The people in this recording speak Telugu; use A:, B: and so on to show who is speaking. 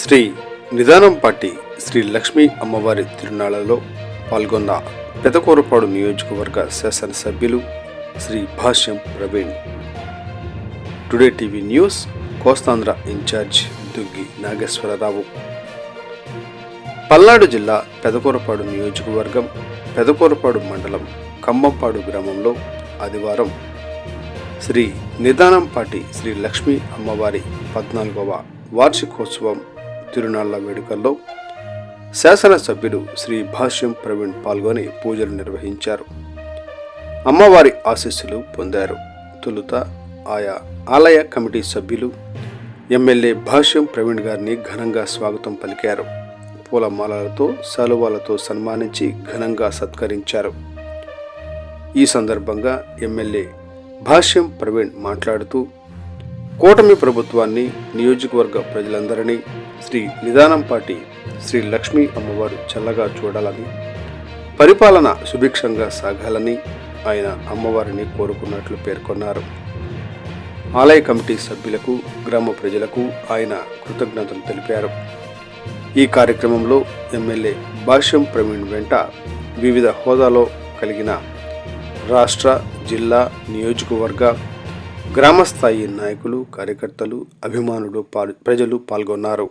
A: శ్రీ నిదానం పార్టీ శ్రీ లక్ష్మీ అమ్మవారి తిరునాళ్ళలో పాల్గొన్న పెదకూరపాడు నియోజకవర్గ శాసనసభ్యులు Shri Bhashyam Praveen. Today TV news Kostandhra incharge Duggi Nageswararao. Palnadu జిల్లా పెదకూరపాడు నియోజకవర్గం పెదకూరపాడు మండలం కంబంపాడు గ్రామంలో ఆదివారం శ్రీ నిదానంపాటి శ్రీ లక్ష్మీ అమ్మవారి పద్నాలుగవ వార్షికోత్సవం తిరునాళ్ళ వేడుకల్లో శాసనసభ్యుడు శ్రీ భాష్యం ప్రవీణ్ పాల్గొని పూజలు నిర్వహించారు. అమ్మవారి ఆశీస్సులు పొందారు. తొలుత ఆయా ఆలయ కమిటీ సభ్యులు ఎమ్మెల్యే భాష్యం ప్రవీణ్ గారిని ఘనంగా స్వాగతం పలికారు. పూలమాలలతో శాలువాలతో సన్మానించి ఘనంగా సత్కరించారు. ఈ సందర్భంగా ఎమ్మెల్యే భాష్యం ప్రవీణ్ మాట్లాడుతూ కూటమి ప్రభుత్వాన్ని నియోజకవర్గ ప్రజలందరినీ శ్రీ నిదానంపాటి శ్రీ లక్ష్మీ అమ్మవారు చల్లగా చూడాలని పరిపాలన సుభిక్షంగా సాగాలని ఆయన అమ్మవారిని కోరుకున్నట్లు పేర్కొన్నారు. ఆలయ కమిటీ సభ్యులకు గ్రామ ప్రజలకు ఆయన కృతజ్ఞతలు తెలిపారు. ఈ కార్యక్రమంలో ఎమ్మెల్యే భాష్యం ప్రవీణ్ వెంట వివిధ హోదాలో కలిగిన రాష్ట్ర జిల్లా నియోజకవర్గ గ్రామస్థాయి నాయకులు కార్యకర్తలు అభిమానులు పాల్- ప్రజలు పాల్గొన్నారు.